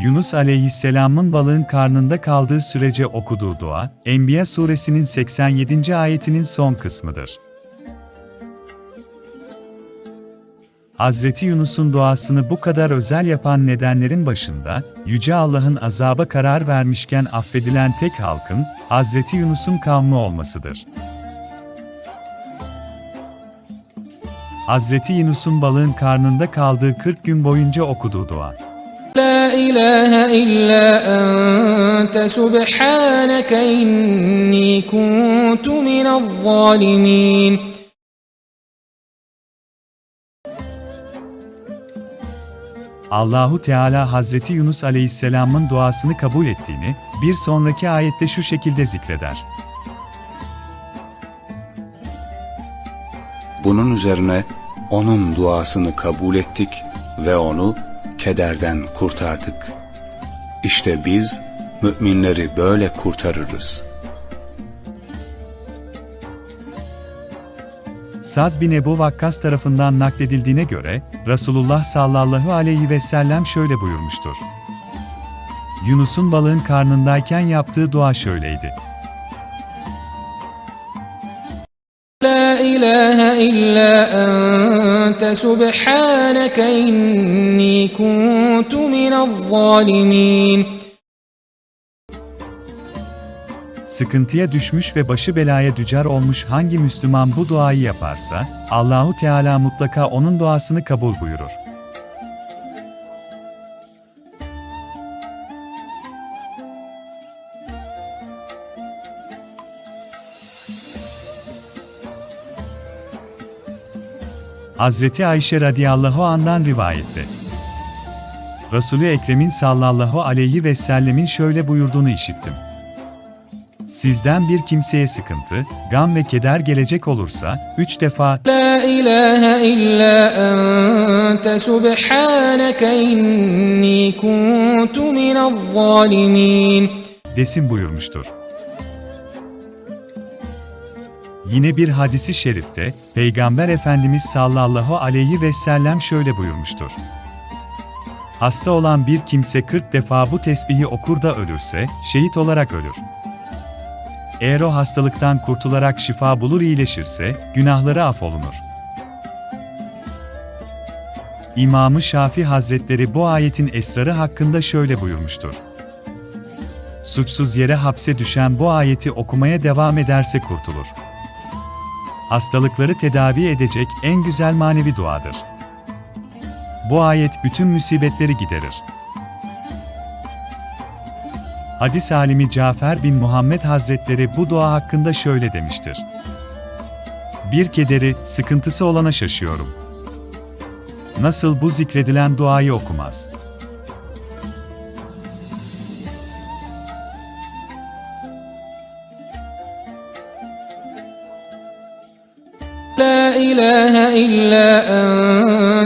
Yunus aleyhisselamın balığın karnında kaldığı sürece okuduğu dua, Enbiya suresinin 87. ayetinin son kısmıdır. Hazreti Yunus'un duasını bu kadar özel yapan nedenlerin başında, Yüce Allah'ın azaba karar vermişken affedilen tek halkın, Hazreti Yunus'un kavmi olmasıdır. Hazreti Yunus'un balığın karnında kaldığı 40 gün boyunca okuduğu dua. La ilahe illa ente subhaneke inni kuntu minel zalimin. Allahu Teala Hazreti Yunus Aleyhisselam'ın duasını kabul ettiğini bir sonraki ayette şu şekilde zikreder. Bunun üzerine onun duasını kabul ettik ve onu kederden kurtardık. İşte biz müminleri böyle kurtarırız. Sad bin Ebu Vakkas tarafından nakledildiğine göre, Resulullah sallallahu aleyhi ve sellem şöyle buyurmuştur. Yunus'un balığın karnındayken yaptığı dua şöyleydi. La ilahe illa ente subhaneke إني كنت من الظالمين Sıkıntıya düşmüş ve başı belaya dücar olmuş hangi Müslüman bu duayı yaparsa, Allahu Teala mutlaka onun duasını kabul buyurur. Hazreti Ayşe radıyallahu andan rivayette. Resulü Ekrem'in sallallahu aleyhi ve sellemin şöyle buyurduğunu işittim. Sizden bir kimseye sıkıntı, gam ve keder gelecek olursa, üç defa La ilahe illa ente subhaneke inni kuntu minel desin buyurmuştur. Yine bir hadisi şerifte, Peygamber Efendimiz sallallahu aleyhi ve sellem şöyle buyurmuştur. Hasta olan bir kimse 40 defa bu tesbihi okur da ölürse, şehit olarak ölür. Eğer o hastalıktan kurtularak şifa bulur iyileşirse, günahları affolunur. İmamı Şafi Hazretleri bu ayetin esrarı hakkında şöyle buyurmuştur. Suçsuz yere hapse düşen bu ayeti okumaya devam ederse kurtulur. Hastalıkları tedavi edecek en güzel manevi duadır. Bu ayet bütün musibetleri giderir. Hadis alimi Cafer bin Muhammed Hazretleri bu dua hakkında şöyle demiştir. Bir kederi, sıkıntısı olana şaşıyorum. Nasıl bu zikredilen duayı okumaz? La ilahe illa en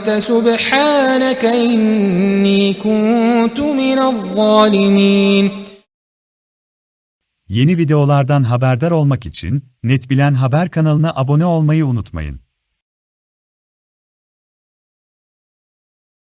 أنت سبحانك إني كنت من الظالمين Yeni videolardan haberdar olmak için Netbilen Haber kanalına abone olmayı unutmayın.